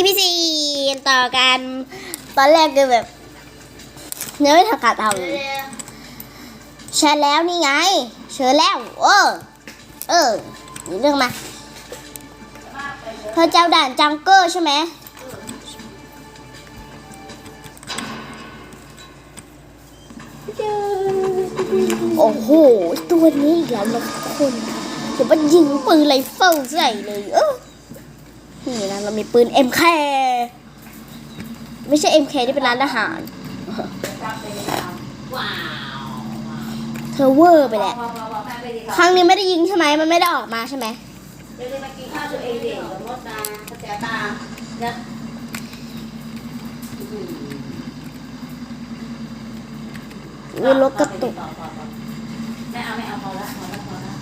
อีพีซีต่อกัน ตอนแรกคือแบบเนื้อไม่ทันขาดทำแชร์แล้วนี่ไง เชิญแล้ว เออ เออนี่เรื่องมาเธอเจ้าด่านจังเกอร์ใช่ไหมโอ้โห ตัวนี้อีกแล้วนะทุกคนเดี๋ยวมันยิงปืนไรเฟิลใส่เลย เออ นี่นะเรามีปืน MK ไม่ใช่ MK ที่เป็นร้านอาหารว้าวเธอเวอร์ไปแหละพอพอพอไปไปดีกว่าครั้งนี้ไม่ได้ยิงใช่ไหม มันไม่ได้ออกมาใช่ไหมเดี๋ยวจะมากินข้าวตัวเองเด็กกับมดตาเข้าใจตาเนี่ยวิรถกระตุกไม่เอาไม่เอาพอละพอละพอละ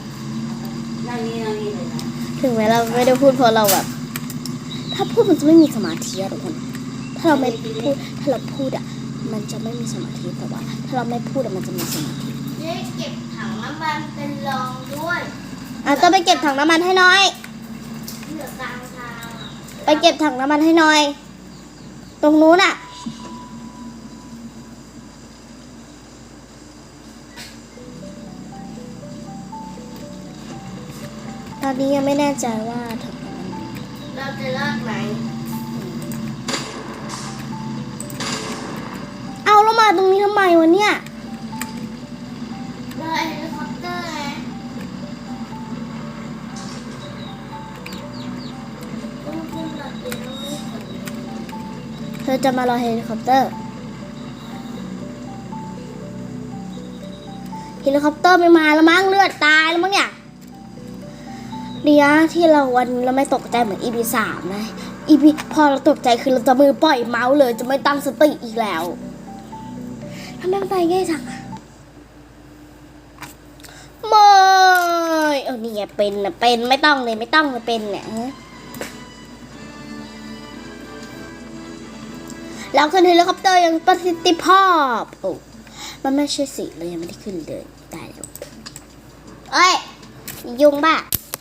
นั่งนี่นั่งนี่เลยนะถึงแม้เราไม่ได้พูดเพราะเราแบบ ถ้าพูดมันจะไม่มีสมาธิอะทุกคนถ้าเราไม่พูดถ้าเราพูดอะมันจะไม่มีสมาธิแต่ว่า ถ้าเราไม่พูดอะมันจะมีสมาธิเจ๊เก็บถังน้ำมันเป็นรองด้วยอะต้องไปเก็บถังน้ำมันให้หน้อย เหลือกลางทางอะไปเก็บถังน้ำมันให้หน่อย ตรงนู้นอะตอนนี้ยังไม่แน่ใจว่าถังน้ำมัน เราจะรอดไหม เอาแล้วมาตรงนี้ทำไมวะเนี่ย เราเฮลิคอปเตอร์ไงต้องขึ้นแบบเดียวไม่ถึงเธอจะมารอเฮลิคอปเตอร์ เฮลิคอปเตอร์ไม่มาแล้วมั้งเลือดตายแล้วมั้งเนี่ย ดีนะที่เราวันเราไม่ตกใจเหมือน EP สามนะ EP พอเราตกใจคือเราจะมือปล่อยเมาส์เลย จะไม่ตั้งสติอีกแล้วทำไมมันไปง่ายจังไม่เออนี่ไงเป็นนะเป็นไม่ต้องเลยไม่ต้องเลยเป็นเนี่ยแล้วขึ้นเฮลิคอปเตอร์ยังประสิทธิภาพโอ้มันไม่ใช่สิเลยยังไม่ได้ขึ้นเลยตายแล้วเอ้ยยุงบ้า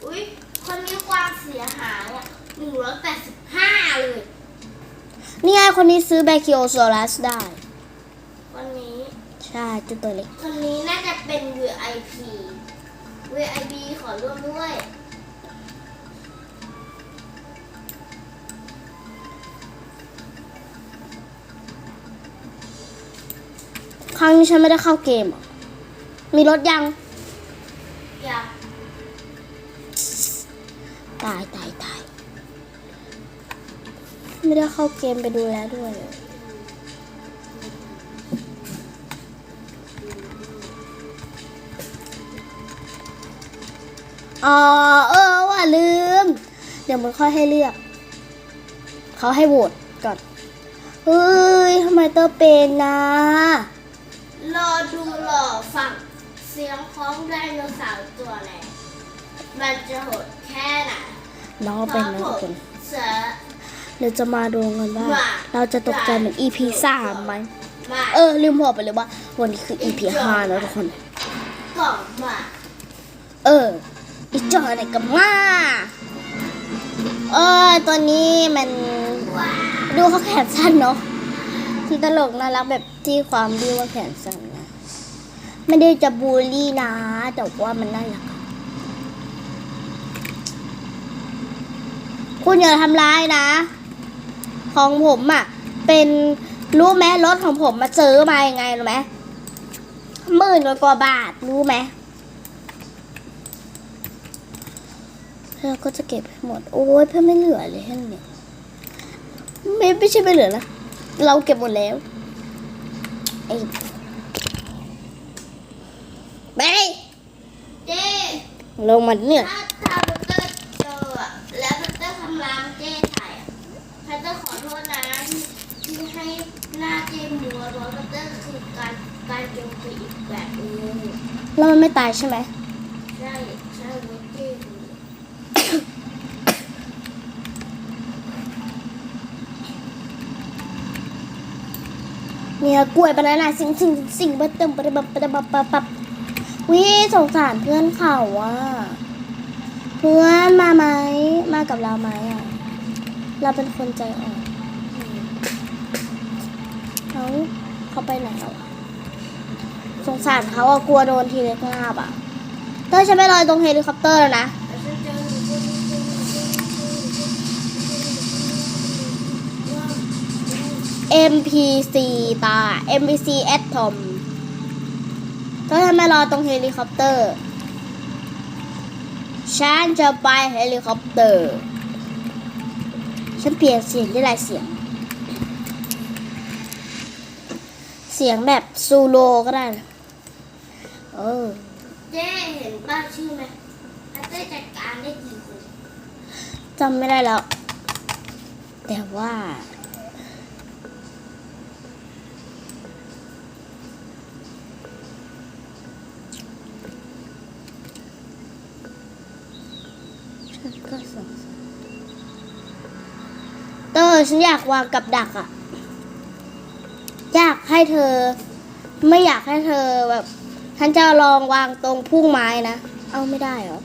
อุ้ยคนนี้ความเสียหายอะหนึ่งร้อยแปดสิบห้าเลย นี่ไงคนนี้ซื้อแบคิโอโซลัสได้คนนี้ ใช่จุดตัวเล็ก คนนี้น่าจะเป็น VIP VIP ขอร่วมด้วย ครั้งนี้ฉันไม่ได้เข้าเกมเหรอมีรถยัง ตายตายตาย ไม่ได้เข้าเกมไปดูแลด้วยเลยอ๋อเออว่าลืม เดี๋ยวมันค่อยให้เลือก เขาให้โหวตก่อน เฮ้ยทำไมเตอร์เป็นนะ รอดูหล่อฟังเสียงของไดโนเสาร์ตัวไหน มันจะโหดแค่ไหนน้องเป็นนะทุกคนเสือเดี๋ยวจะมาดูกันว่าว่า เราจะตกใจเหมือน EP สามไหมมาเออลืมบอกไปเลยว่า วันนี้คือ EP ห้านะทุกคนกล่องมาเอออีจอไหนกับมาเออตัวนี้มันว้าวดูเขาแขนสั้นเนาะคือตลกน่ารักแบบที่ความที่ว่าแขนสั้นนะไม่ได้จะบูลลี่นะ แต่ว่ามันน่ารักอะ คุณอย่าทำร้ายนะ ของผมอะ่ะ เป็นรู้ไหมรถของผมมาซื้อมาอยังไงรู้ไหมหมื่นกว่าบาทรู้ไหมเราก็จะเก็บหมด โอ้ยเพื่อไม่เหลือเลยแค่นี้ไม่ไม่ใช่ไม่เหลือนะเราเก็บหมดแล้วไอ้ไปเจลงมาเนี่ย เตอร์ทำร้ายเจ๊ถ่ายอะพัตเตอร์ขอโทษนะที่ที่ให้หน้าเจ๊มัวเพราะพัตเตอร์คือการการโจมตีอีกแบบนึงแล้วมันไม่ตายใช่ไหมใช่ใช่เว้ยเจ๊ดูเนี่ยกล้วยบานาน่าสิงสิงสิงบัดเติมบัดบับบัดบับบับบับวิสงสารเพื่อนเขาอะ เพื่อนมาไหมมากับเราไหมอะ เราเป็นคนใจอ่อนเขาเขาไปไหนแล้วอะสงสารเขาอะกลัวโดนทีเล็กงาบอะ เต้ยฉันไปลอยตรงเฮลิคอปเตอร์แล้วนะเอหนูคนนึงว่า MPC ตา MPC แอตทอมก็ทำไมรอตรงเฮลิคอปเตอร์ ฉันจะไปเฮลิคอปเตอร์ ฉันเปลี่ยนเสียงได้หลายเสียง เสียงแบบซูโรก็ได้นะเออ เจ๊เห็นป้าชื่อไหมพัตเตอร์จัดการได้กี่คนจำไม่ได้แล้ว แต่ว่า ฉันก็สงสัยเตอร์ฉันอยากวางกับดักอะอยากให้เธอ ไม่อยากให้เธอแบบฉันจะลองวางตรงพุ่งไม้นะ เอาไม่ได้เหรอ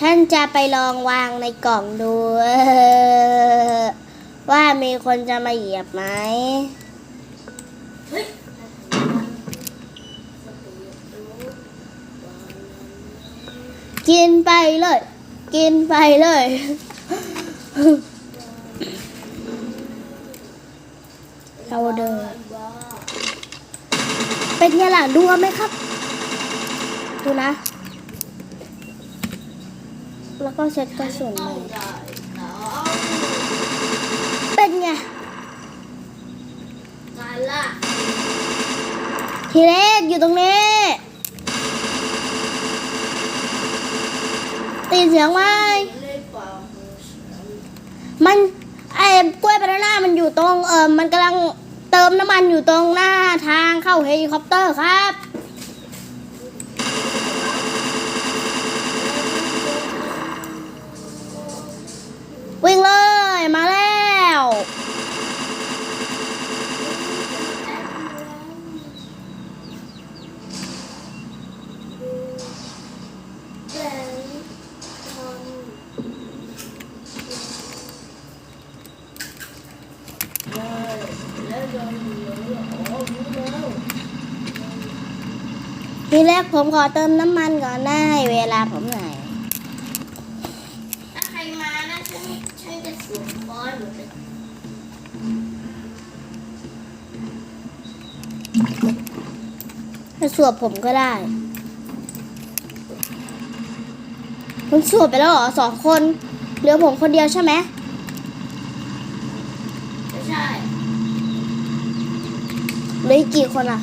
ท่านจะไปลองวางในกล่องดู ว่ามีคนจะมาเหยียบไหม เฮ้ย กินไปเลย กินไปเลย เราเดิน เป็นไงล่ะดูไหมครับ ดูนะ แล้วก็เช็ดกระสุนใหม่เป็นไงการล่ะทีเล็กอยู่ตรงนี้ตี เสียงไหมมันไอ้กล้วยบานาน่ามันอยู่ตรงเออมันกำลังเติมน้ำมันอยู่ตรงหน้าทางเข้าเฮลิคอปเตอร์ครับวิ่งเลยมาแล้ว แบงค์ทอนแล้วโดนเหลืออ๋อรู้แล้ว ทีแรก ผมขอเติมน้ำมันก่อนนะให้เวลาผมหน่อยถ้าใครมานะฉันฉันจะสวมบอลหมดเลยถ้าสวบผมก็ได้คุณสวบไปแล้วเหรอสองคน เหลือผมคนเดียวใช่ไหมไม่ใช่เหลืออีกกี่คนอะ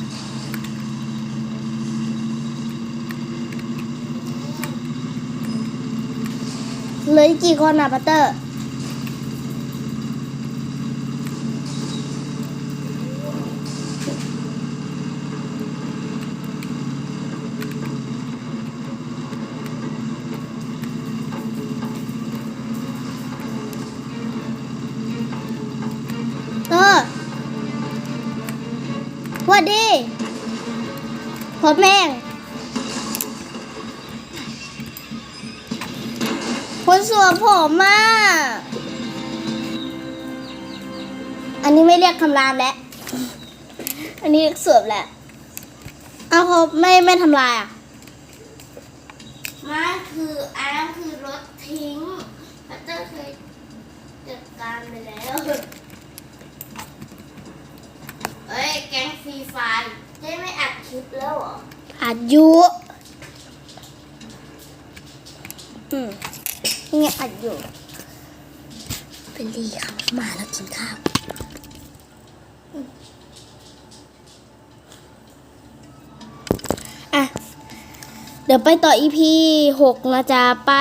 เหลืออีกกี่คนอะปัตเตอร์เออวัสดีผมเอง คนสวมผมอะอันนี้ไม่เรียกคำรามแล้ว อันนี้เรียกสวมแหละเอาเขาไม่ไม่ทำลายอะมันคืออันนั้นคือรถทิ้งพัตเตอร์เคยจัดการไปแล้วเอ้ย แก๊งฟรีไฟร์เจ๊ไม่อัดคลิปแล้วเหรอ อายุอืมนี่ไง อยู่เป็นดีเขามาแล้วกินข้าวอะ เดี๋ยวไปต่ออีพีหกนะจ๊ะไป